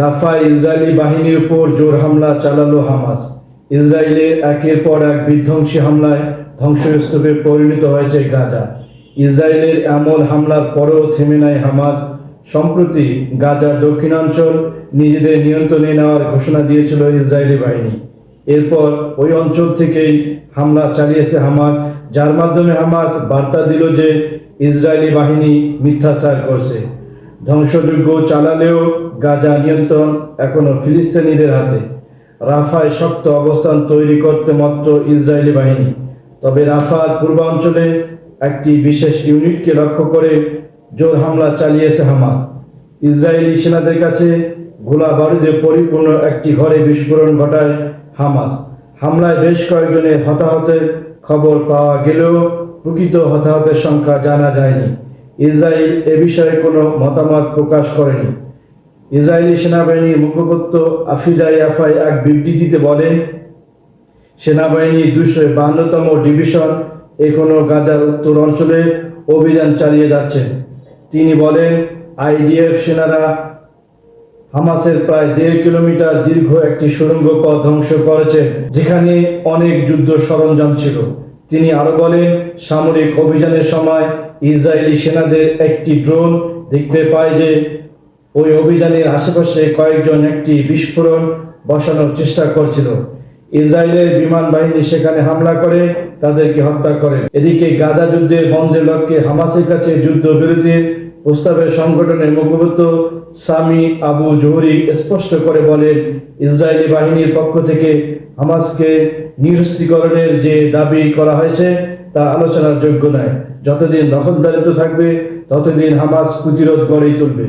রাফা Israeli বাহিনীর উপর জোর হামলা চালালো হামাস। ইসরায়েলের একের পর এক বিধ্বংসী হামলায় ধ্বংসস্তূপে পরিণত হয়েছে গাজা। ইসরায়েলের এমন হামলার পরেও থেমে নাই হামাস। সম্প্রতি গাজার দক্ষিণাঞ্চল নিজেদের নিয়ন্ত্রণে নেওয়ার ঘোষণা দিয়েছিল ইসরায়েলি বাহিনী। এরপর ওই অঞ্চল থেকেই হামলা চালিয়েছে হামাস, যার মাধ্যমে হামাস বার্তা দিল যে ইসরায়েলি বাহিনী মিথ্যাচার করছে। ধ্বংসযজ্ঞ চালালেও গাজা নিয়ন্ত্রণ এখনও ফিলিস্তিনিদের হাতে। রাফায় শক্ত অবস্থান তৈরি করতে মাত্র ইসরায়েলি বাহিনী। তবে রাফার পূর্বাঞ্চলে একটি বিশেষ ইউনিটকে লক্ষ্য করে জোর হামলা চালিয়েছে হামাস। ইসরায়েলি সেনাদের কাছে গোলা বারুদে পরিপূর্ণ একটি ঘরে বিস্ফোরণ ঘটায় হামাস। হামলায় বেশ কয়েকজনের হতাহতের খবর পাওয়া গেলেও প্রকৃত হতাহতের সংখ্যা জানা যায়নি। ইসরায়েল এ বিষয়ে কোনো মতামত প্রকাশ করেনি। ইসরায়েলি সেনাবাহিনীর মুখপাত্র আফিজাই আফাই এক বিবৃতিতে বলেন সেনাবাহিনীর দুশো বান্নতম ডিভিশন এখনও গাজার উত্তর অঞ্চলে অভিযান চালিয়ে যাচ্ছে। তিনি বলেন, আইডিএফ সেনারা হামাসের প্রায় দেড় কিলোমিটার দীর্ঘ একটি সুড়ঙ্গ পথ ধ্বংস করেছে, যেখানে অনেক যুদ্ধ সরঞ্জাম ছিল। তিনি আরও বলেন, সামরিক অভিযানের সময় ইসরায়েলি সেনাদের একটি ড্রোন দেখতে পায় যে ওই অভিযানের আশেপাশে কয়েকজন একটি বিস্ফোরণ বসানোর চেষ্টা করছিল। ইসরায়েলের বিমান বাহিনী সেখানে হামলা করে, তাদেরকে হত্যা করে। এদিকে গাজা যুদ্ধের বন্ধের লক্ষ্যে হামাসের কাছে যুদ্ধ বিরতির প্রস্তাবের সংগঠনের মুখপাত্র সামি আবু জোহরি স্পষ্ট করে বলেন, ইসরায়েলি বাহিনীর পক্ষ থেকে হামাসকে নিরস্ত্রীকরণের যে দাবি করা হয়েছে তা আলোচনার যোগ্য নয়। যতদিন দখলদারিত্ব থাকবে, ততদিন হামাস প্রতিরোধ গড়েই তুলবে।